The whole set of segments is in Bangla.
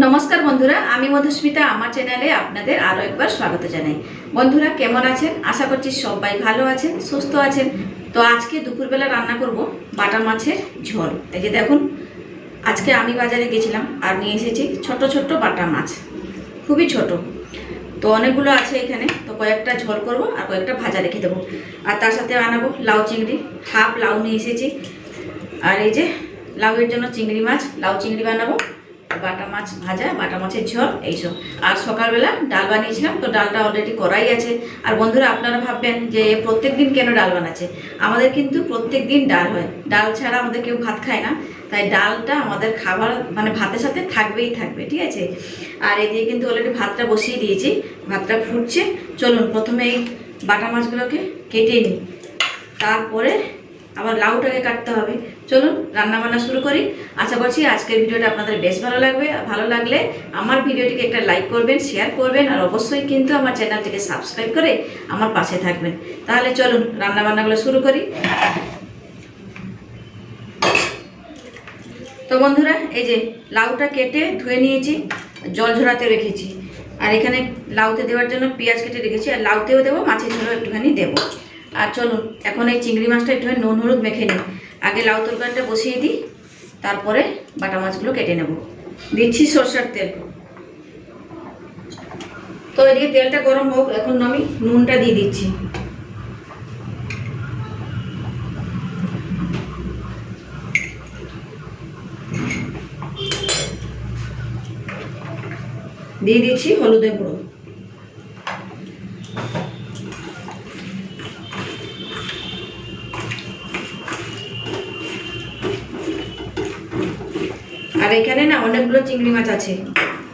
নমস্কার বন্ধুরা, আমি মধুস্মিতা, আমার চ্যানেলে আপনাদের আরও একবার স্বাগত জানাই। বন্ধুরা, কেমন আছেন? আশা করছি সবাই ভালো আছেন, সুস্থ আছেন। তো আজকে দুপুরবেলা রান্না করব বাটা মাছের ঝোল। এই যে দেখুন, আজকে আমি বাজারে গেছিলাম আর নিয়ে এসেছি ছোট ছোট বাটা মাছ। খুবই ছোট। তো অনেকগুলো আছে এখানে, তো কয়েকটা ঝোল করব আর কয়েকটা ভাজা রেখে দেবো। আর তার সাথে আনাবো লাউ চিংড়ি। হাফ লাউ নিয়ে এসেছি। আর এই যে লাউয়ের জন্য চিংড়ি মাছ, লাউ চিংড়ি বানাবো। বাটা মাছ ভাজা, বাটা মাছের ঝোল, এইসব। আর সকালবেলা ডাল বানিয়েছিলাম, তো ডালটা অলরেডি করাই আছে। আর বন্ধুরা, আপনারা ভাববেন যে প্রত্যেক দিন কেন ডাল বানাচ্ছে? আমাদের কিন্তু প্রত্যেক দিন ডাল হয়। ডাল ছাড়া আমাদের কেউ ভাত খায় না। তাই ডালটা আমাদের খাবার মানে ভাতের সাথে থাকবেই থাকবে, ঠিক আছে? আর এদিকে কিন্তু অলরেডি ভাতটা বসিয়ে দিয়েছি। ভাতটা ফুটছে। চলুন প্রথমে এই বাটা মাছগুলোকে কেটে নিই। তারপরে আবার লাউটাকে কাটতে হবে। চলুন রান্না বান্না শুরু করি। আশা করছি আজকের ভিডিওটা আপনাদের বেশ ভালো লাগবে। ভালো লাগলে আমার ভিডিওটিকে একটা লাইক করবেন, শেয়ার করবেন, আর অবশ্যই কিন্তু আমার চ্যানেলটিকে সাবস্ক্রাইব করে আমার পাশে থাকবেন। তাহলে চলুন রান্না বান্নাগুলো শুরু করি। তো বন্ধুরা, এই যে লাউটা কেটে ধুয়ে নিয়েছি, জল ঝরাতে রেখেছি। আর এখানে লাউতে দেওয়ার জন্য পেঁয়াজ কেটে রেখেছি, আর লাউতেও দেবো, মাছের ঝোলও একটুখানি দেবো। আর চলুন, এখন এই চিংড়ি মাছটা একটুখানি নুন হলুদ মেখে নিই। আগে লাউ তরকারিটা বসিয়ে দিই, তারপরে বাটা মাছগুলো কেটে নেব। দিচ্ছি সরষের তেল। তো এদিকে তেলটা গরম হোক, এখন আমি নুনটা দিয়ে দিচ্ছি। দিয়ে দিচ্ছি হলুদের গুঁড়ো। এখানে না অনেকগুলো চিংড়ি মাছ আছে।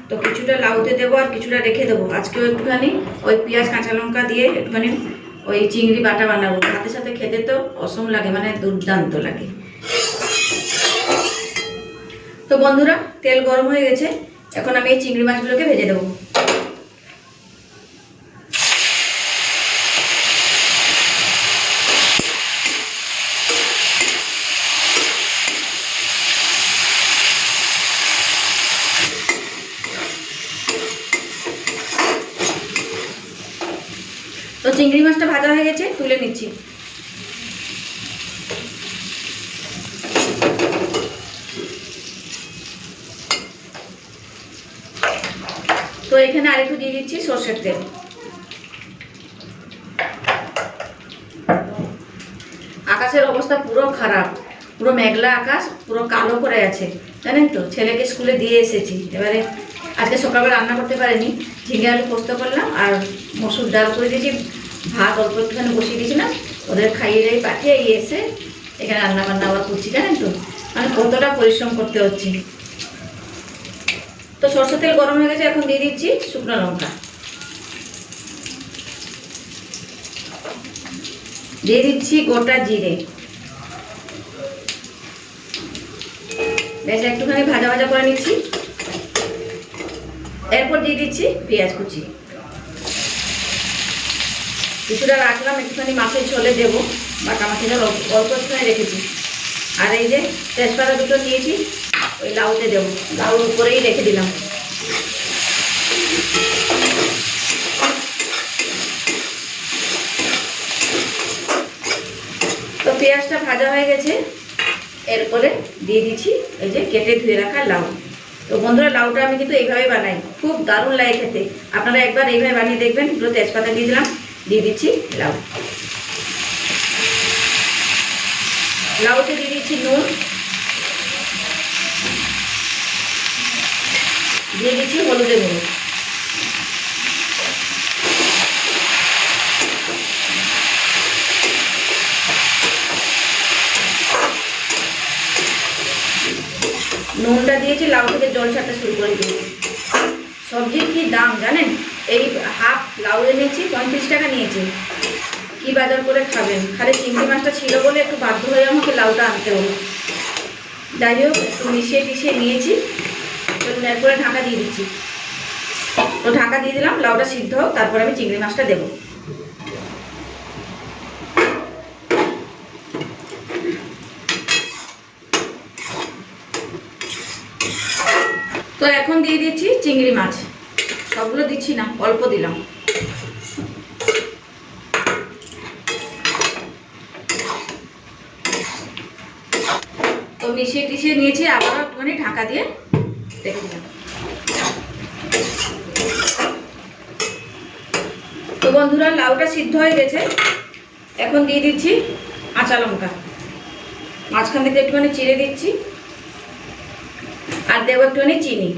তো কিছুটা লাউতে দেবো আর কিছুটা রেখে দেবো। আজকেও একটুখানি ওই পেঁয়াজ, কাঁচা লঙ্কা দিয়ে একটুখানি ওই চিংড়ি বাটা বানাবো। সাথে সাথে খেতে তো অসম লাগে মানে দুর্দান্ত লাগে। তো বন্ধুরা, তেল গরম হয়ে গেছে। এখন আমি এই চিংড়ি মাছগুলোকে ভেজে দেবো। তো চিংড়ি মাছটা ভাজা হয়ে গেছে, তুলে নিচ্ছি। তো এখানে আরেকটু দিয়ে দিচ্ছি সর্ষের তেল। আকাশের অবস্থা পুরো খারাপ, পুরো মেঘলা আকাশ, পুরো কালো করে আছে, জানেন তো? ছেলেকে স্কুলে দিয়ে এসেছি। এবারে আজকে সকালবেলা রান্না করতে পারিনি। ঝিঙে আলু পোস্ত করলাম আর মসুর ডাল করে দিয়েছি। ভাত অল্প একটুখানি বসিয়ে দিয়েছিলাম, ওদের খাইয়ে দিয়ে পাঠিয়ে এসে এখানে রান্না বান্না আবার করছি, জানেন তো? মানে কতটা পরিশ্রম করতে হচ্ছে। তো সরষের তেল গরম হয়ে গেছে, এখন দিয়ে দিচ্ছি শুকনো লঙ্কা। দিয়ে দিচ্ছি গোটা জিরে। বেশ একটুখানি ভাজা ভাজা করে নিচ্ছি। এরপর দিয়ে দিচ্ছি পেঁয়াজ কুচি। কিছুটা রাখলাম, একটুখানি মাছের ঝোলে দেবো মাছের ঝোল অল্প একটুখানি রেখেছি। আর এই যে তেজপাতা দুটো নিয়েছি, ওই লাউতে দেবো, লাউর উপরেই রেখে দিলাম। তো পেঁয়াজটা ভাজা হয়ে গেছে, এরপরে দিয়ে দিচ্ছি এই যে কেটে ধুয়ে রাখা লাউ। তো বন্ধুরা, লাউটা আমি কিন্তু এইভাবে বানাই। খুব দারুণ লাগে খেতে। আপনারা একবার এইভাবে বানিয়ে দেখবেন। দুটো তেজপাতা দিয়ে দিলাম, দিয়ে দিচ্ছি লাউ। লাউতে দিয়ে দিচ্ছি নুন। দিয়ে দিচ্ছি হলুদের গুঁড়ো। নুনটা দিয়েছি, লাউ থেকে জল ছাড়তে শুরু করে দিয়েছি। সবজির কি দাম জানেন? এই হাফ লাউ এনেছি, পঁয়ত্রিশ টাকা নিয়েছি। কি বাজার করে খাবেন? খালি চিংড়ি মাছটা ছিল বলে একটু বাধ্য হয়ে আমাকে লাউটা আনতে হলো যাই হোক, একটু মিশিয়ে টিশিয়ে নিয়েছি। এরপরে ঢাকা দিয়ে দিচ্ছি। তো ঢাকা দিয়ে দিলাম, লাউটা সিদ্ধ হোক, তারপরে আমি চিংড়ি মাছটা দেবো তো এখন দিয়ে দিচ্ছি চিংড়ি মাছ। সবগুলো দিচ্ছি না, অল্প দিলাম। তো মিশিয়ে টিশিয়ে নিয়েছি, আবারও একটুখানি ঢাকা দিয়ে রেখে দিলাম। তো বন্ধুরা, লাউটা সিদ্ধ হয়ে গেছে। এখন দিয়ে দিচ্ছি কাঁচা লঙ্কা। মাঝখান থেকে একটুখানি চিড়ে দিচ্ছি। আর দেবো একটুখানি চিনি।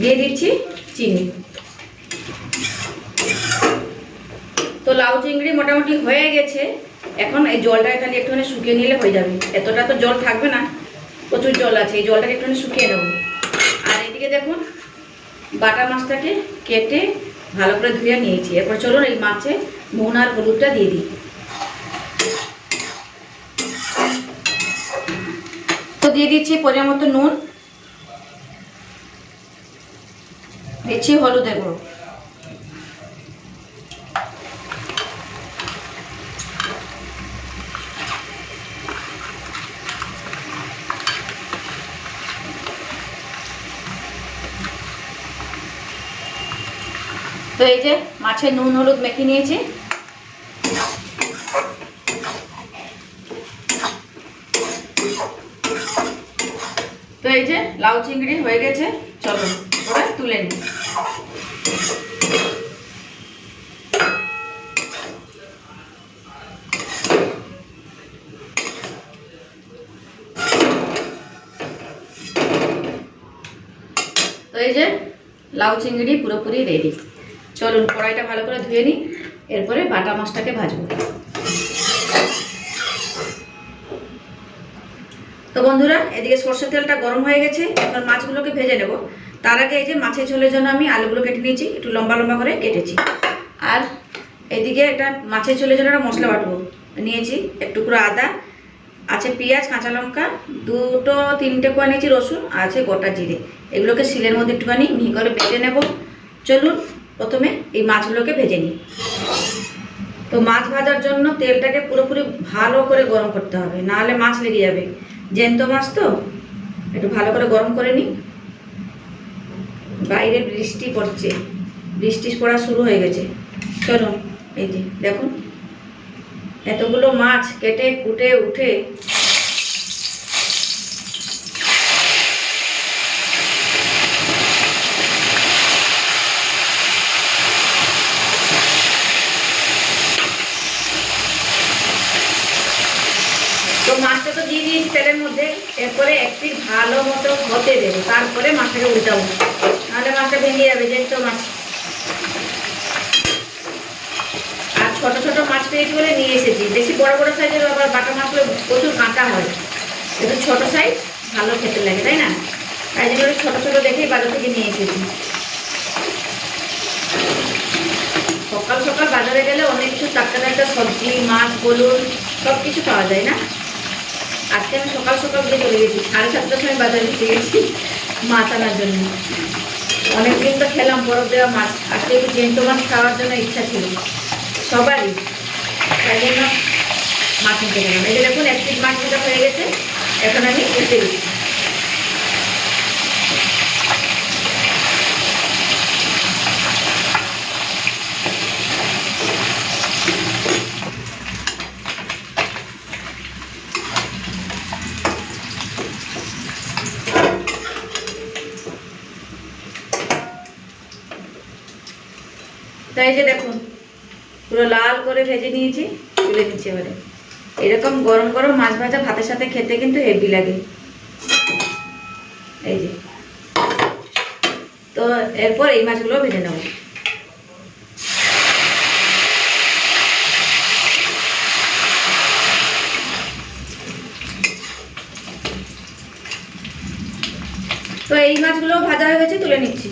দিয়ে দিচ্ছি চিনি। তো লাউ চিংড়ি মোটামুটি হয়ে গেছে। এখন এই জলটা এখানে একটুখানি শুকিয়ে নিলে হয়ে যাবে। এতটা তো জল থাকবে না, প্রচুর জল আছে। এই জলটাকে একটুখানি শুকিয়ে নেব। আর এদিকে দেখুন, বাটা মাছটাকে কেটে ভালো করে ধুয়ে নিয়েছি। এরপর চলুন এই মাছে নুন আর হলুদটা দিয়ে দিই। তো দিয়ে দিচ্ছি পরিমাণ মতো নুন। দিচ্ছি হলুদের গুঁড়ো। তো এই যে মাছে নুন, হলুদ মেখে নিয়েছি। তো এই যে লাউ চিংড়ি হয়ে গেছে, চলো ওরা তুলে নিই। তো যে লাউ চিংড়ি পুরোপুরি রেডি চলুন কড়াইটা ভালো করে ধুয়ে নিই, এরপরে বাটা মাছটাকে ভাজবো। তো বন্ধুরা, এদিকে সর্ষের তেলটা গরম হয়ে গেছে, এবার মাছগুলোকে ভেজে নেব। তার আগে এই যে মাছের ঝোলের জন্য আমি আলুগুলো কেটে নিয়েছি, একটু লম্বা লম্বা করে কেটেছি। আর এদিকে একটা মাছের ঝোলের জন্য একটা মশলা বাটবো নিয়েছি একটু আদা, আছে পেঁয়াজ, কাঁচা লঙ্কা, দুটো, তিনটে কোয়া নিয়েছি রসুন আছে গোটা জিরে। এগুলোকে শিলের মধ্যে একটুখানি মিহি করে বেটে নেব। চলুন প্রথমে এই মাছগুলোকে ভেজে নিই। তো মাছ ভাজার জন্য তেলটাকে পুরোপুরি ভালো করে গরম করতে হবে, নাহলে মাছ লেগে যাবে। জ্যান্ত মাছ তো? একটু ভালো করে গরম করে নিই। বাইরে বৃষ্টি পড়ছে। বৃষ্টি পড়া শুরু হয়ে গেছে। চলুন এই যে, দেখুন। এতগুলো মাছ কেটে, কুটে, উঠে। তো মাছটা তো দিয়ে দিয়েছি তেলের মধ্যে। এরপরে একটি ভালো মতো হতে দেবো। তারপরে মাছটাকে উল্টাবো। ভেঙে যাবে, যেহেতু মাছ। আর ছোট ছোট মাছ পেয়েছি বলে নিয়ে এসেছি। বেশি বড় বড় সাইজের আবার বাটা মাছগুলো প্রচুর কাঁটা হয়। একটু ছোট সাইজ ভালো খেতে লাগে, তাই না? তাই জন্য ছোট ছোট দেখেই বাজার থেকে নিয়ে এসেছি। সকাল সকাল বাজারে গেলে অনেক কিছু টাটকা টাটকা সবজি, মাছ, বলুন সব কিছু পাওয়া যায়, না? আজকে আমি সকাল সকাল দিয়ে চলে গেছি। সাড়ে সাতটার সময় বাজারে ঢুকে গেছি মাছ আনার জন্য। অনেকদিন তো খেলাম, বরফ দেওয়া মাছ। আজকে একটু জ্যান্ত মাছ খাওয়ার জন্য ইচ্ছা ছিল। সবারই। তাই জন্য মাছ নিতে গেলাম। এই দেখুন, এক পিস মাছ হয়ে গেছে। এখন আমি উঠে দিচ্ছি তাই যে দেখুন পুরো লাল করে ভেজে নিয়েছি, তুলে নিচ্ছি এবারে। এরকম গরম গরম মাছ ভাজা ভাতের সাথে খেতে কিন্তু হেভি লাগে। এই যে। তো এরপর এই মাছগুলো ভেজে নেব। তো এই মাছগুলো ভাজা হয়ে গেছে, তুলে নিচ্ছি।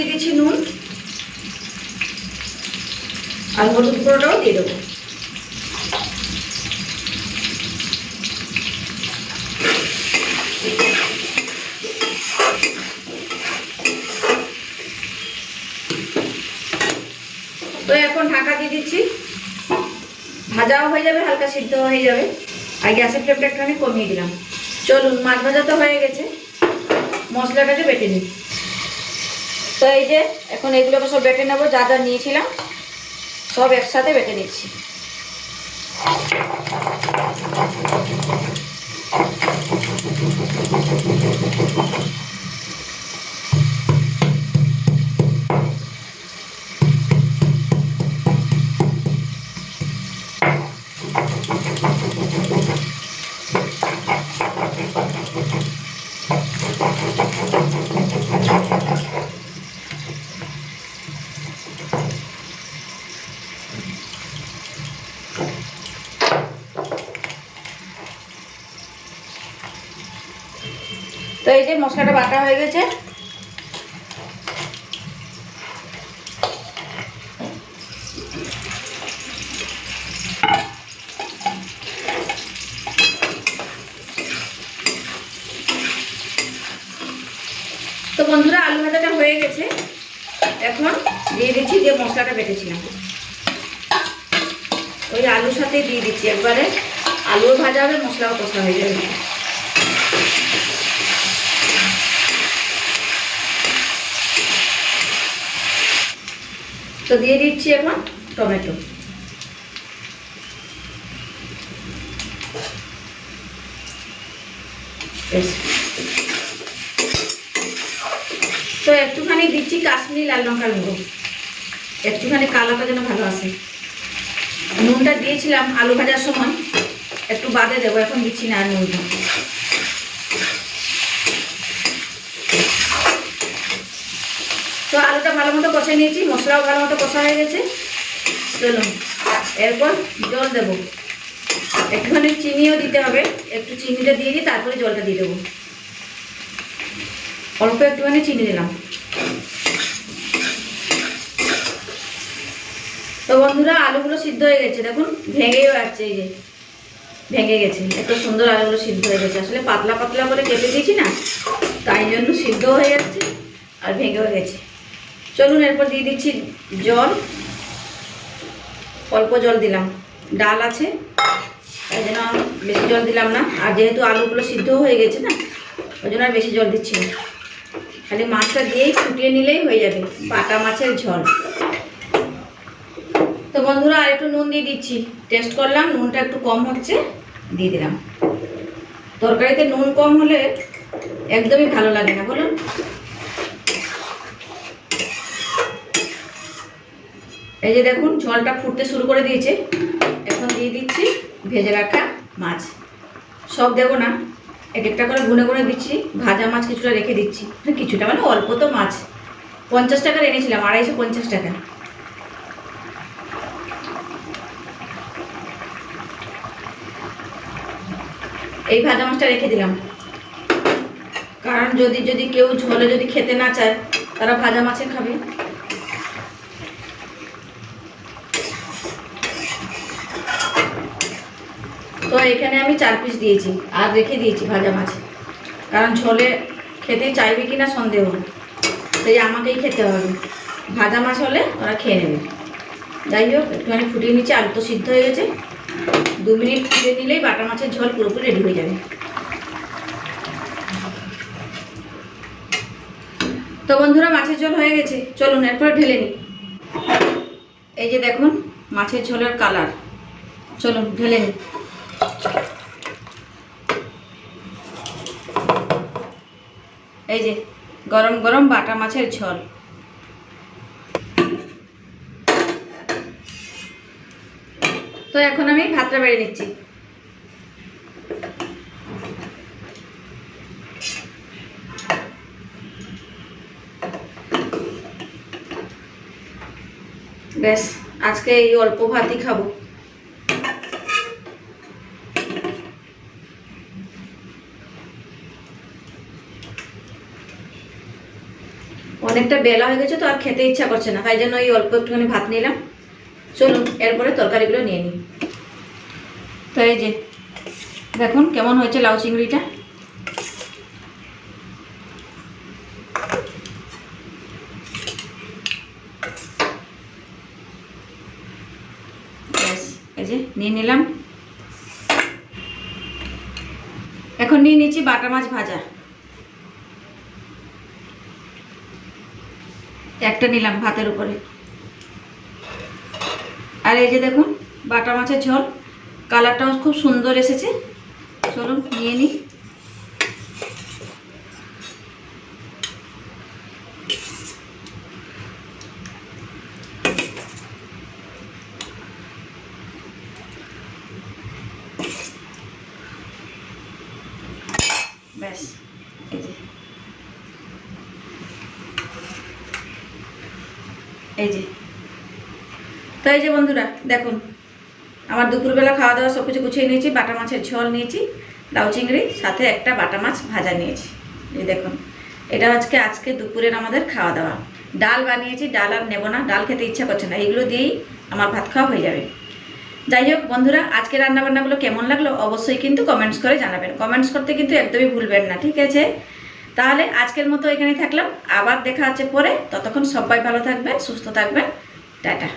দিয়ে দিচ্ছি নুন। আর হলুদ গুঁড়োটাও দিয়ে দেবো। তো এখন ঢাকা দিয়ে দিচ্ছি। ভাজাও হয়ে যাবে, হালকা সিদ্ধ হয়ে যাবে। আর গ্যাসের ফ্লেমটা একটু আমি কমিয়ে দিলাম। চলুন, মাছ ভাজা তো হয়ে গেছে। মশলাটাকে বেটে নিচ্ছি তো এই যে, এখন এগুলোকে সব বেটে নেব, যা যা নিয়েছিলাম, সব একসাথে বেটে নিচ্ছি। মশলাটা বাটা হয়ে গেছে। তো বন্ধুরা, আলু ভাজাটা হয়ে গেছে। এখন দিয়ে দিচ্ছি যে মশলাটা বেটেছিলাম। ওই আলুর সাথেই দিয়ে দিচ্ছি একবারে। আলুও ভাজা হবে, মশলাও কষা হয়ে যাবে। তো দিয়ে দিচ্ছি এখন টমেটো। তো একটুখানি দিচ্ছি কাশ্মীরি লাল লঙ্কার গুঁড়ো। একটুখানি কালারটা যেন ভালো আসে। নুনটা দিয়েছিলাম আলু ভাজার সময়। একটু বাদে দেবো, এখন দিচ্ছি না আর নুনটা তো আলুটা ভালো মতো কষে নিয়েছি, মশলাও ভালো মতো কষা হয়ে গেছে। চলুন, এরপর জল দেবো। একটুখানি চিনিও দিতে হবে, একটু চিনিটা দিয়ে দিই তারপরে জলটা দিয়ে দেবো। অল্প একটুখানি চিনি দিলাম। তো বন্ধুরা, আলুগুলো সিদ্ধ হয়ে গেছে, দেখুন, ভেঙেও যাচ্ছে এই যে। ভেঙে গেছে, এত সুন্দর আলুগুলো সিদ্ধ হয়ে গেছে। আসলে পাতলা পাতলা করে কেটে দিয়েছি না, তাই জন্য সিদ্ধ হয়ে যাচ্ছে আর ভেঙেও গেছে। চলুন এরপর দিয়ে দিচ্ছি জল। অল্প জল দিলাম। ডাল আছে। তাই জন্য বেশি জল দিলাম না। আর যেহেতু আলুগুলো সিদ্ধ হয়ে গেছে না, ওই জন্য আর বেশি জল দিচ্ছি না। খালি মাছটা দিয়েই ফুটিয়ে নিলেই হয়ে যাবে বাটা মাছের ঝোল। তো বন্ধুরা, আর একটু নুন দিয়ে দিচ্ছি। টেস্ট করলাম, নুনটা একটু কম হচ্ছে, দিয়ে দিলাম। তরকারিতে নুন কম হলে একদমই ভালো লাগে না, বলুন। এই যে দেখুন ঝোলটা ফুটতে শুরু করে দিয়েছে। এখন দিয়ে দিচ্ছি ভেজে রাখা মাছ। সব দেবো না, এক একটা করে গুনে গুনে দিচ্ছি, ভাজা মাছ কিছুটা রেখে দিচ্ছি। কিছুটা মানে অল্প তো মাছ। পঞ্চাশ টাকার এনেছিলাম, আড়াইশো পঞ্চাশ টাকা। এই ভাজা মাছটা রেখে দিলাম। কারণ যদি যদি কেউ ঝোলে যদি খেতে না চায়, তারা ভাজা মাছে খাবে। তো এখানে আমি চার পিস দিয়েছি, আর রেখে দিয়েছি ভাজা মাছ। কারণ ঝোলে খেতে চাইবে কি না সন্দেহ তাই আমাকেই খেতে হবে। ভাজা মাছ হলে ওরা খেয়ে নেবে। যাই হোক, একটুখানি ফুটিয়ে নিচ্ছি, আলু তো সিদ্ধ হয়ে গেছে। দু মিনিট ফুটিয়ে নিলেই বাটা মাছের ঝোল পুরোপুরি রেডি হয়ে যাবে। তো বন্ধুরা, মাছের ঝোল হয়ে গেছে। চলুন, এরপর ঢেলে নিই। এই যে দেখুন, মাছের ঝোলের কালার চলুন, ঢেলে নিই। এই যে, গরম গরম বাটা মাছের ঝোল। তো এখন আমি ভাতটা বেড়ে নিচ্ছি। ব্যাস, আজকে এই অল্প ভাতই খাব। বেলা হয়ে গেছে তো আর খেতে ইচ্ছা করছে না, তাই জন্য এই অল্প একটুখানি ভাত নিলাম। চলুন, এরপরে তরকারিগুলো নিয়ে নিই। তো এই যে, দেখুন কেমন হয়েছে লাউ চিংড়িটা। এই যে নিয়ে নিলাম। এখন নিয়ে নিচ্ছি বাটা মাছ ভাজা। একটা নিলাম ভাতের উপরে। আর এই যে দেখুন, বাটা মাছের ঝোল, কালারটাও খুব সুন্দর এসেছে। চলুন নিয়ে নিই ব্যাস এই যে এই যে তো এই যে বন্ধুরা, দেখুন, আমার দুপুরবেলা খাওয়া দাওয়া সব কিছু গুছিয়ে নিয়েছি, বাটা মাছের ঝোল নিয়েছি, লাউ চিংড়ি, সাথে একটা বাটা মাছ ভাজা নিয়েছি। এই দেখুন, এটা আজকে আজকে দুপুরের আমাদের খাওয়া দাওয়া ডাল বানিয়েছি, ডাল আর নেব না, ডাল খেতে ইচ্ছা করছে না এগুলো দিয়েই আমার ভাত খাওয়া হয়ে যাবে। যাই হোক বন্ধুরা, আজকে রান্নাবান্নাগুলো কেমন লাগল অবশ্যই কিন্তু কমেন্টস করে জানাবেন। কমেন্টস করতে কিন্তু একদমই ভুলবেন না, ঠিক আছে? তাহলে আজকের মতো এখানে থাকলাম, আবার দেখা হচ্ছে পরে, ততক্ষণ সবাই ভালো থাকবেন, সুস্থ থাকবেন, টাটা।